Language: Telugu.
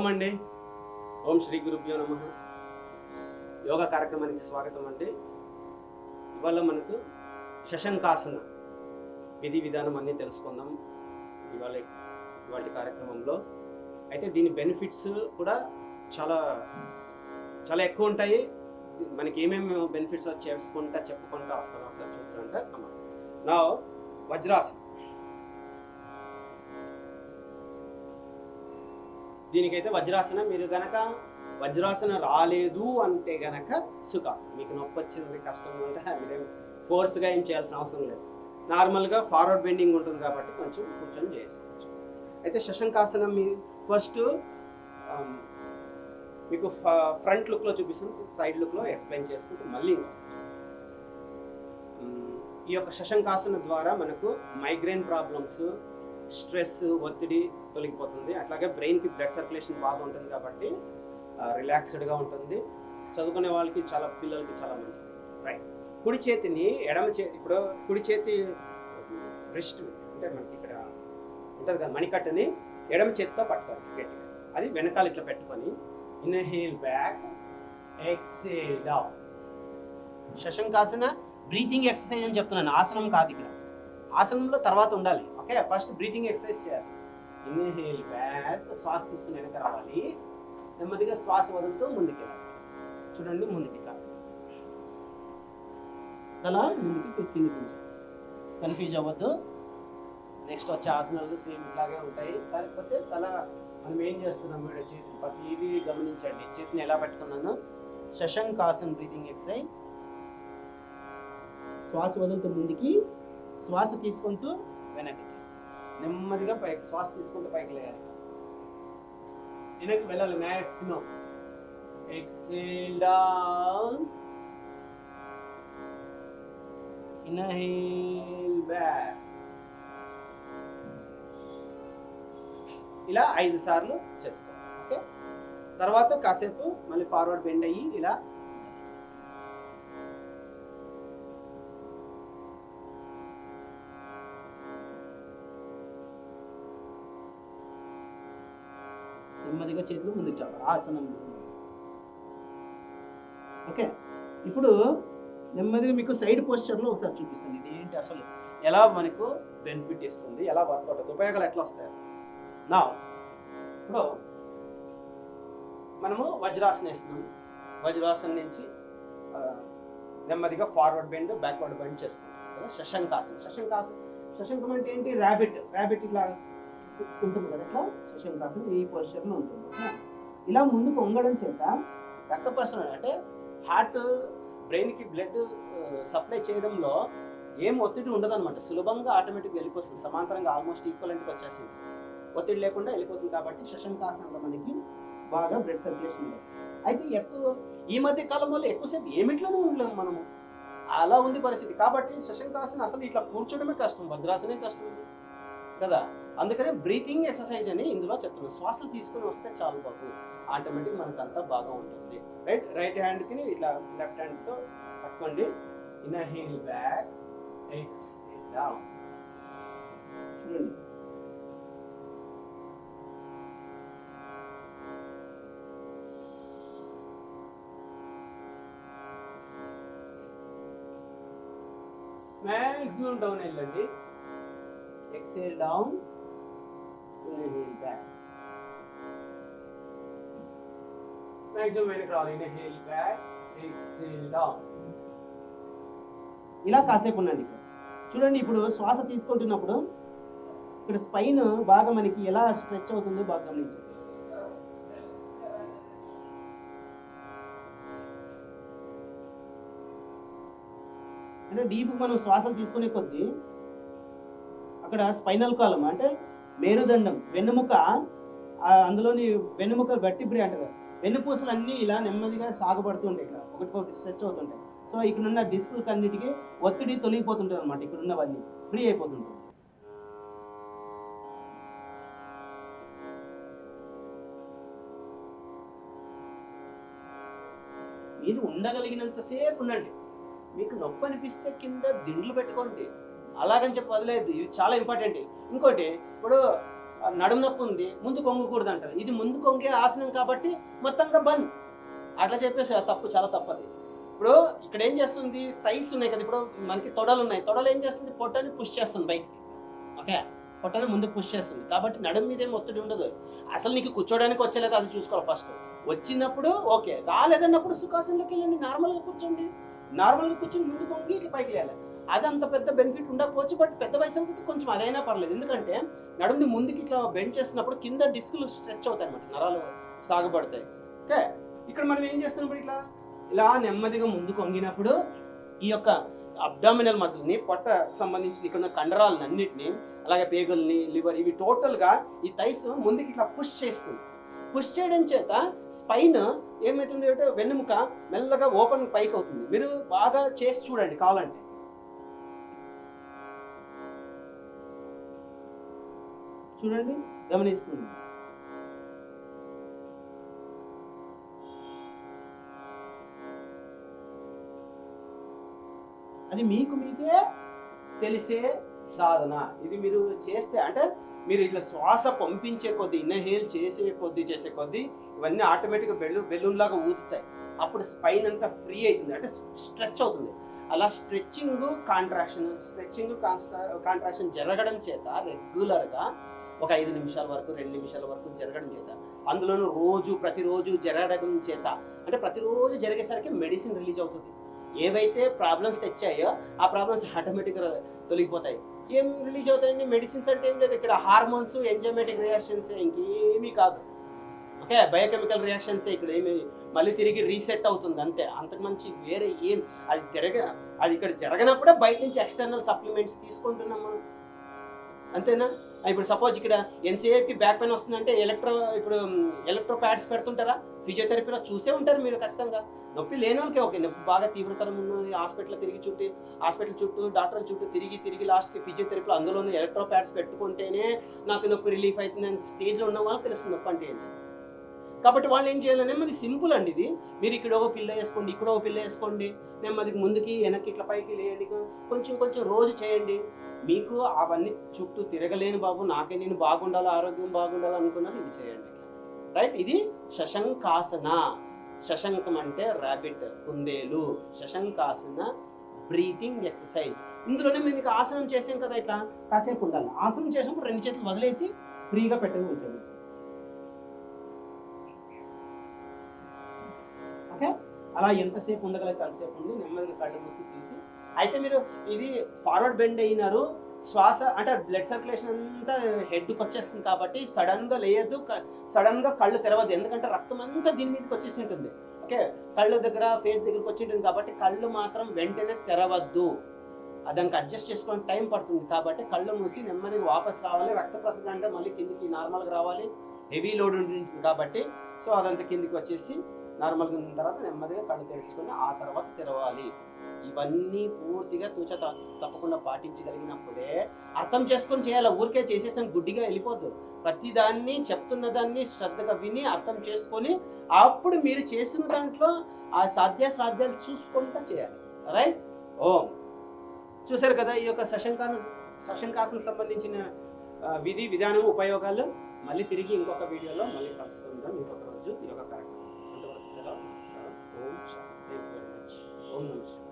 ఓం అండి ఓం శ్రీ గురుభ్యో నమ. యోగా కార్యక్రమానికి స్వాగతం అండి. ఇవాళ మనకు శశంకాసన విధి విధానం అన్నీ తెలుసుకుందాం ఇవాళ ఇవాటి కార్యక్రమంలో. అయితే దీని బెనిఫిట్స్ కూడా చాలా చాలా ఎక్కువ ఉంటాయి. మనకి ఏమేమి బెనిఫిట్స్ చేసుకుంటా చెప్పుకుంటా వస్తాను ఒకసారి చూద్దామంట నా వజ్రాసనం. దీనికైతే వజ్రాసనం మీరు గనక వజ్రాసనం రాలేదు అంటే గనక సుఖాసనం. మీకు నొప్పి వచ్చింది కష్టం అంటే మీరేం ఫోర్స్గా ఏం చేయాల్సిన అవసరం లేదు. నార్మల్గా ఫార్వర్డ్ బెండింగ్ ఉంటుంది కాబట్టి కొంచెం కూర్చొని చేసుకోవచ్చు అయితే శశంకాసనం మీ ఫస్ట్ మీకు ఫ్రంట్ లుక్లో చూపిస్తుంది సైడ్ లుక్లో ఎక్స్ప్లెయిన్ చేసుకుంటూ మళ్ళీ ఈ యొక్క శశంకాసన ద్వారా మనకు మైగ్రేన్ ప్రాబ్లమ్స్ స్ట్రెస్ ఒత్తిడి తొలగిపోతుంది. అట్లాగే బ్రెయిన్కి బ్లడ్ సర్క్యులేషన్ బాగా ఉంటుంది కాబట్టి రిలాక్స్డ్గా ఉంటుంది. చదువుకునే వాళ్ళకి చాలా పిల్లలకి చాలా మంచిది. రైట్ కుడి చేతిని ఎడమ చేతి ఇప్పుడు కుడి చేతి రెస్ట్ అంటే మనకి ఇక్కడ ఉంటుంది కదా మణికట్టుని ఎడమ చేతితో పట్టుకోవాలి గట్టిగా. అది వెనకాల ఇట్లా పెట్టుకొని inhale back exhale down. Shashankasana breathing exercise అని చెప్తున్నాను. ఆసనం కాదు ఇక్కడ. ఆసనంలో తర్వాత ఉండాలి. ఓకే? ఫస్ట్ బ్రీతింగ్ ఎక్సర్సైజ్ చేయాలి. ఇన్హేల్ బ్యాక్ శ్వాస తీసుకుని వెనక రావాలి. నెమ్మదిగా శ్వాస వదులుతూ ముందుకెళ్ళాలి. చూడండి ముందుకి ఇట్లా తల ముందుకి కన్ఫ్యూజ్ అవ్వద్దు. నెక్స్ట్ వచ్చే ఆసనాలు సేమ్ ఇట్లాగే ఉంటాయి. కాకపోతే తల మనం ఏం చేస్తున్నాం మేడం చేతి ప్రతిదీ గమనించండి. చేతిని ఎలా పెట్టుకున్నాను. Shashankasan breathing exercise. శ్వాస వదులుతూ ముందుకి శ్వాస తీసుకుంటూ వెనక్కి. నెమ్మదిగా పైకి శ్వాస తీసుకుంటూ పైకి లేయాలి. వెనక్కి వెళ్ళాలి. Maximum. Exhale down. Inhale back. ఇలా ఐదు సార్లు చేసుకోవాలి. ఓకే? తర్వాత కాసేపు మళ్ళీ ఫార్వర్డ్ బెండ్ అయ్యి ఇలా నెమ్మదిగా చేతులు ముందుకు చాపాలి ఆసనం. ఓకే? ఇప్పుడు నెమ్మదిగా మీకు సైడ్ పోస్చర్లో ఒకసారి చూపిస్తుంది ఇది ఏంటి అసలు? ఎలా మనకు బెనిఫిట్ ఇస్తుంది? ఎలా వర్కౌట్ అవుతుంది? ఉపయోగాలు ఎట్లా వస్తాయి అసలు? నా ఇప్పుడు మనము వజ్రాసన వేస్తున్నాము వజ్రాసన నుంచి నెమ్మదిగా ఫార్వర్డ్ బెండ్ బ్యాక్వర్డ్ బెండ్ చేసుకుంటాం కదా? శశంకాసన. శశంకాసన శశంకం అంటే ఏంటి? ర్యాబిట్ ర్యాబిట్ ఇట్లా ఉంటుంది కదా? ఇట్లా శశంకాసన ఈ పొజిషన్లో ఉంటుంది ఇలా ముందుకు వంగడం చేత రక్త ప్రసరణ అంటే హార్ట్ బ్రెయిన్కి బ్లడ్ సప్లై చేయడంలో ఏం ఒత్తిడి ఉండదన్నమాట. సులభంగా ఆటోమేటిక్గా వెళ్ళిపోతుంది. సమాంతరంగా ఆల్మోస్ట్ ఈక్వలెంట్కి వచ్చేసింది ఒత్తిడి లేకుండా వెళ్ళిపోతుంది కాబట్టి శశంకాసనంలో మనకి బాగా బ్లడ్ సర్క్యులేషన్ ఉంది అయితే ఎక్కువ ఈ మధ్య కాలం వల్ల ఎక్కువసేపు ఏమిట్లోనే ఉండలేము మనము. అలా ఉంది పరిస్థితి. కాబట్టి శశంకాసన అసలు ఇట్లా కూర్చోడమే కష్టం. వజ్రాసనే కష్టం. కదా? అందుకనే బ్రీతింగ్ ఎక్సర్సైజ్ అని ఇందులో చెప్తున్నాం శ్వాస తీసుకుని వస్తే చాలు బాబు. ఆటోమేటిక్ మనకు అంతా బాగా ఉంటుంది. రైట్ రైట్ హ్యాండ్కి ఇట్లా లెఫ్ట్ హ్యాండ్తో పట్టుకోండి. ఇన్హేల్ బ్యాక్ ఎక్స్హేల్ డౌన్ చూడండి. మ్యాక్సిమం డౌన్ వెళ్ళండి. Exhale down, inhale back. వెనక్కి రావాలి ఇన్హేల్ బ్యాక్ ఎక్సేల్ ఇలా కాసేపు ఉండండి చూడండి ఇప్పుడు శ్వాస తీసుకుంటున్నప్పుడు ఇక్కడ స్పైన్ బాగా మనకి ఎలా స్ట్రెచ్ అవుతుందో బాగా గమనించండి. అంటే డీప్ మనం శ్వాస తీసుకునే కొద్దీ అక్కడ స్పైనల్ కాలం అంటే మేరుదండం వెన్నుముక అందులోని వెన్నుముక వెట్టిబ్రి అంటారు. వెన్నుపూసలు అన్నీ ఇలా నెమ్మదిగా సాగబడుతుంటాయి ఇట్లా ఒకటికొకటి స్ట్రెచ్ అవుతుంటాయి. సో ఇక్కడ ఉన్న డిస్క్ అన్నిటికీ ఒత్తిడి తొలగిపోతుంటారు అనమాట ఇక్కడ ఉన్నవన్నీ ఫ్రీ అయిపోతుంటారు మీరు ఉండగలిగినంతసేపు ఉండండి. మీకు నొప్పి అనిపిస్తే కింద దిండ్లు పెట్టుకోండి. అలాగని చెప్పి వదిలేదు ఇది చాలా ఇంపార్టెంట్. ఇంకోటి ఇప్పుడు నడుము నొప్పి ఉంది ముందు కొంగకూడదు అంటారు. ఇది ముందు కొంగే ఆసనం కాబట్టి మొత్తంగా బంద్. అట్లా చెప్పేసి తప్పు చాలా తప్పది. ఇప్పుడు ఇక్కడ ఏం చేస్తుంది? థైస్ ఉన్నాయి కదా ఇప్పుడు మనకి తొడలు ఉన్నాయి. తొడలు ఏం చేస్తుంది? పొట్టని పుష్ చేస్తుంది బయటికి. ఓకే? పొట్టని ముందుకు పుష్ చేస్తుంది. కాబట్టి నడుము మీద ఏం ఒత్తిడి ఉండదు. అసలు నీకు కూర్చోడానికి వచ్చలేదు అది చూసుకోవాలి ఫస్ట్. వచ్చినప్పుడు ఓకే. రాలేదన్నప్పుడు సుఖాసనలోకి వెళ్ళండి. నార్మల్గా కూర్చోండి. నార్మల్గా కూర్చొని ముందు కొంగి ఇట్లా పైకి వెళ్ళాలి అది అంత పెద్ద బెనిఫిట్ ఉండకపోవచ్చు బట్ పెద్ద వయసు కొంచెం అదైనా పర్లేదు. ఎందుకంటే నడుముని ముందుకి ఇట్లా బెండ్ చేస్తున్నప్పుడు కింద డిస్కులు స్ట్రెచ్ అవుతాయి అనమాట నరాలు సాగబడతాయి. ఓకే? ఇక్కడ మనం ఏం చేస్తున్నప్పుడు ఇట్లా? ఇలా నెమ్మదిగా ముందుకు వంగినప్పుడు ఈ యొక్క అబ్డామినల్ మజిల్ని పొట్ట సంబంధించిన ఇక్కడ ఉన్న కండరాలను అన్నిటిని అలాగే పేగుల్ని లివర్ ఇవి టోటల్గా ఈ థైస్ ముందుకి ఇట్లా పుష్ చేస్తుంది. పుష్ చేయడం చేత స్పైన్ ఏమవుతుంది అంటే వెన్నుముక మెల్లగా ఓపెన్ పైకి అవుతుంది. మీరు బాగా చేసి చూడండి కావాలంటే. చూడండి గమనిస్తుంది. అది మీకు మీకే తెలిసే సాధన. ఇది మీరు చేస్తే అంటే మీరు ఇట్లా శ్వాస పంపించే కొద్ది ఇన్హేల్ చేసే కొద్ది చేసే కొద్ది ఇవన్నీ ఆటోమేటిక్గా బెలూన్ బెలూన్ లాగా ఊదుతాయి. అప్పుడు స్పైన్ అంతా ఫ్రీ అవుతుంది అంటే స్ట్రెచ్ అవుతుంది. అలా స్ట్రెచ్చింగ్ కాంట్రాక్షన్ స్ట్రెచ్చింగ్ కాంట్రాక్షన్ జరగడం చేత రెగ్యులర్గా ఒక ఐదు నిమిషాల వరకు రెండు నిమిషాల వరకు జరగడం చేత. అందులోనూ రోజు ప్రతిరోజు జరగడం చేత. అంటే ప్రతిరోజు జరిగేసరికి మెడిసిన్ రిలీజ్ అవుతుంది. ఏవైతే ప్రాబ్లమ్స్ తెచ్చాయో ఆ ప్రాబ్లమ్స్ ఆటోమేటిక్గా తొలగిపోతాయి. ఏం రిలీజ్ అవుతాయండి? మెడిసిన్స్ అంటే ఏం లేదు. ఇక్కడ హార్మోన్స్ ఎంజైమేటిక్ రియాక్షన్స్ ఇంకేమీ కాదు. ఓకే? బయోకెమికల్ రియాక్షన్స్ ఇక్కడ ఏమి మళ్ళీ తిరిగి రీసెట్ అవుతుంది అంతే. అంతకు మంచి వేరే ఏం అది తిరగ అది ఇక్కడ జరగనప్పుడే బయట నుంచి ఎక్స్టర్నల్ సప్లిమెంట్స్ తీసుకుంటున్నాం మనం. అంతేనా? ఇప్పుడు సపోజ్ ఇక్కడ ఎన్సీఏకి బ్యాక్ పెయిన్ వస్తుందంటే ఎలక్ట్రో ఇప్పుడు ఎలక్ట్రో ప్యాడ్స్ పెడుతుంటారా? ఫిజియోథెరపీలో చూసే ఉంటారు మీరు ఖచ్చితంగా. నొప్పి లేనివాళ్ళకి ఓకే. నొప్పి బాగా తీవ్రతరం ఉన్నది హాస్పిటల్ తిరిగి చుట్టి హాస్పిటల్ చుట్టూ డాక్టర్ల చుట్టూ తిరిగి తిరిగి లాస్ట్కి ఫిజియోథెరపీలో అందులోనే ఎలక్ట్రో ప్యాడ్స్ పెట్టుకుంటేనే నాకు నొప్పి రిలీఫ్ అవుతుంది అని స్టేజ్లో ఉన్న వాళ్ళకి తెలుస్తుంది నొప్పి అంటే కాబట్టి వాళ్ళు ఏం చేయాలి నెమ్మది సింపుల్ అండి ఇది. మీరు ఇక్కడ ఒక పిల్ల వేసుకోండి ఇక్కడ ఒక పిల్ల వేసుకోండి. నెమ్మదికి ముందుకి వెనక్కి ఇట్లా పైకి లేయండి. కొంచెం కొంచెం రోజు చేయండి. మీకు అవన్నీ చుట్టూ తిరగలేని బాబు నాకే నేను బాగుండాలి ఆరోగ్యం బాగుండాలి అనుకున్నది ఇది చేయండి రైట్? ఇది శశంకాసన. శశంకం అంటే ర్యాబిట్ కుందేలు. శశంకాసన బ్రీతింగ్ ఎక్సర్సైజ్ ఇందులోనే మీకు ఆసనం చేసాం కదా ఇట్లా. కాసేపు ఉండాలి. ఆసనం చేసినప్పుడు రెండు చేతులు వదిలేసి ఫ్రీగా పెట్టని ఉంటుంది అలా ఎంతసేపు ఉండగలిగితే అంతసేపు ఉండి నెమ్మదిగా కళ్ళు మూసి తీసి. అయితే మీరు ఇది ఫార్వర్డ్ బెండ్ అయినారు శ్వాస అంటే బ్లడ్ సర్క్యులేషన్ అంతా హెడ్కి వచ్చేస్తుంది కాబట్టి సడన్గా లేదు సడన్గా కళ్ళు తెరవద్దు. ఎందుకంటే రక్తం అంతా దీని మీదకి వచ్చేసి ఉంటుంది. ఓకే? కళ్ళు దగ్గర ఫేస్ దగ్గరకు వచ్చి ఉంటుంది కాబట్టి కళ్ళు మాత్రం వెంటనే తెరవద్దు. దానికి అడ్జస్ట్ చేసుకోవడానికి టైం పడుతుంది కాబట్టి కళ్ళు మూసి నెమ్మదిగా వాపస్ రావాలి. రక్త ప్రసరణ అంటే మళ్ళీ కిందికి నార్మల్గా రావాలి. హెవీ లోడ్ ఉంటుంది కాబట్టి సో అదంతా కిందికి వచ్చేసి నార్మల్గా ఉన్న తర్వాత నెమ్మదిగా కళ్ళు తెరుచుకొని ఆ తర్వాత తెరవాలి. ఇవన్నీ పూర్తిగా తూచ తప్పకుండా పాటించగలిగినప్పుడే అర్థం చేసుకొని చేయాలి? ఊరికే చేసేసాం గుడ్డిగా వెళ్ళిపోద్దు. ప్రతిదాన్ని చెప్తున్న దాన్ని శ్రద్ధగా విని అర్థం చేసుకొని అప్పుడు మీరు చేసిన దాంట్లో ఆ సాధ్య సాధ్యాలు చూసుకుంటా చేయాలి. రైట్ ఓం. చూసారు కదా ఈ యొక్క సశంకాను శశంకాసన సంబంధించిన విధి విధానం ఉపయోగాలు? మళ్ళీ తిరిగి ఇంకొక వీడియోలో మళ్ళీ కలుసుకుందాం. ఇంకొక రోజు ఈ యొక్క కార్యక్రమం. roads and pavements, roads